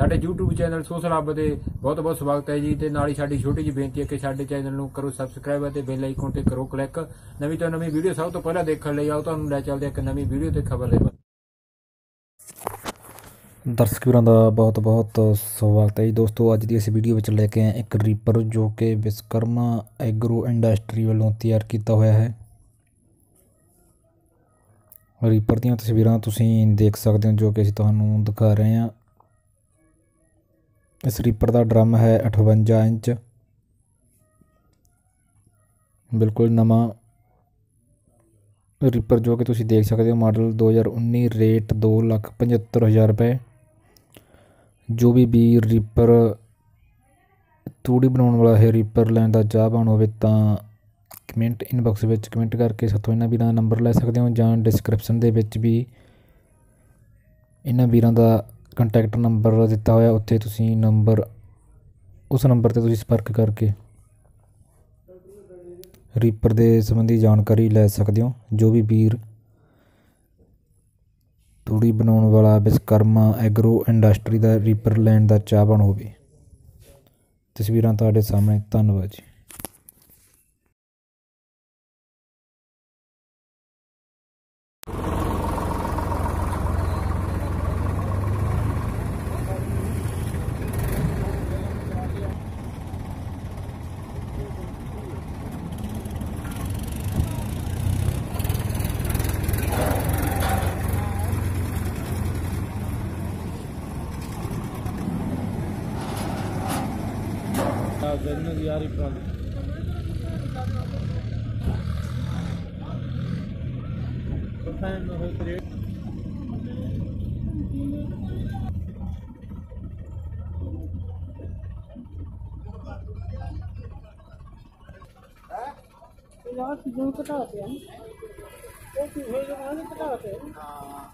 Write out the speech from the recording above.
ਸਾਡੇ YouTube channel social ਹੱਬ ਦੇ ਬਹੁਤ ਬਹੁਤ ਸਵਾਗਤ ਹੈ ਜੀ ਤੇ ਨਾਲ ਹੀ ਸਾਡੀ ਛੋਟੀ ਜਿਹੀ ਬੇਨਤੀ ਹੈ ਕਿ ਸਾਡੇ ਚੈਨਲ ਨੂੰ ਕਰੋ ਸਬਸਕ੍ਰਾਈਬ ਅਤੇ ਬੈਲ ਆਈਕਨ ਤੇ ਕਰੋ ਕਲਿੱਕ ਨਵੀਂ ਤੋਂ ਨਵੀਂ ਵੀਡੀਓ ਸਭ ਤੋਂ ਪਹਿਲਾਂ ਦੇਖਣ ਲਈ ਆਓ, ਤੁਹਾਨੂੰ ਲੈ ਚੱਲਦੇ ਹਾਂ ਇੱਕ ਨਵੀਂ ਵੀਡੀਓ ਤੇ ਖਬਰ ਦੇ ਬਾਰੇ ਦਰਸ਼ਕ ਵੀਰਾਂ ਦਾ ਬਹੁਤ ਬਹੁਤ ਸਵਾਗਤ ਹੈ ਜੀ। ਦੋਸਤੋ, ਅੱਜ ਦੀ ਇਸ ਵੀਡੀਓ ਵਿੱਚ ਲੈ ਕੇ ਆਏ ਇੱਕ ਰੀਪਰ ਜੋ ਕਿ ਵਿਸਕਰਮਾ ਐਗਰੋ ਇੰਡਸਟਰੀ ਵੱਲੋਂ ਤਿਆਰ ਕੀਤਾ ਹੋਇਆ ਹੈ। ਰੀਪਰ ਦੀਆਂ ਤਸਵੀਰਾਂ ਤੁਸੀਂ ਦੇਖ ਸਕਦੇ ਹੋ ਜੋ ਕਿ ਅਸੀਂ ਤੁਹਾਨੂੰ ਦਿਖਾ ਰਹੇ ਹਾਂ। ਇਸ ਰੀਪਰ ਦਾ ਡਰਮ ਹੈ 58 ਇੰਚ। ਬਿਲਕੁਲ ਨਵਾਂ ਰੀਪਰ ਜੋ ਕਿ ਤੁਸੀਂ ਦੇਖ ਸਕਦੇ ਹੋ ਮਾਡਲ 2019 ਰੇਟ 275000 ਰੁਪਏ। ਜੋ ਵੀ ਵੀਰ ਰੀਪਰ ਤੂੜੀ ਬਣਾਉਣ ਵਾਲਾ ਹੈ ਰੀਪਰ ਲੈਣ ਦਾ ਚਾਹਵਾਨ ਹੋਵੇ ਤਾਂ ਕਮੈਂਟ ਇਨਬਾਕਸ ਵਿੱਚ ਕਮੈਂਟ ਕਰਕੇ ਸਾਥੋਂ ਇਹਨਾਂ ਵੀਰਾਂ ਦਾ ਨੰਬਰ ਲੈ ਸਕਦੇ ਹੋ ਜਾਂ ਡਿਸਕ੍ਰਿਪਸ਼ਨ ਦੇ ਵਿੱਚ ਵੀ ਇਹਨਾਂ ਵੀਰਾਂ ਦਾ ਕੰਟੈਕਟ ਨੰਬਰ ਦਿੱਤਾ ਹੋਇਆ, ਉੱਥੇ ਤੁਸੀਂ ਨੰਬਰ ਉਸ ਨੰਬਰ ਤੇ ਤੁਸੀਂ ਸੰਪਰਕ ਕਰਕੇ ਰੀਪਰ ਦੇ ਸੰਬੰਧੀ ਜਾਣਕਾਰੀ ਲੈ ਸਕਦੇ ਹੋ। ਜੋ ਵੀ ਵੀਰ ਤੂੜੀ ਬਣਾਉਣ ਵਾਲਾ ਵਿਸਕਰਮਾ ਐਗਰੋ ਇੰਡਸਟਰੀ ਦਾ ਰੀਪਰ ਲੈਣ ਦਾ ਚਾਹਵਾਨ ਹੋਵੇ। ਤਸਵੀਰਾਂ ਤੁਹਾਡੇ ਸਾਹਮਣੇ। ਧੰਨਵਾਦ ਜੀ। ਜਨਨ ਦੀ ਯਾਰੀ ਪ੍ਰਾਂਤ ਕਫੈਨ ਨੂੰ ਹੋਈ ਕਰੇ ਯਾਰ ਸਿੱਧੂ ਘਟਾ ਦਿਆ ਉਹ ਕੀ ਹੋਏਗਾ ਨਾ ਘਟਾ ਦੇ ਹਾਂ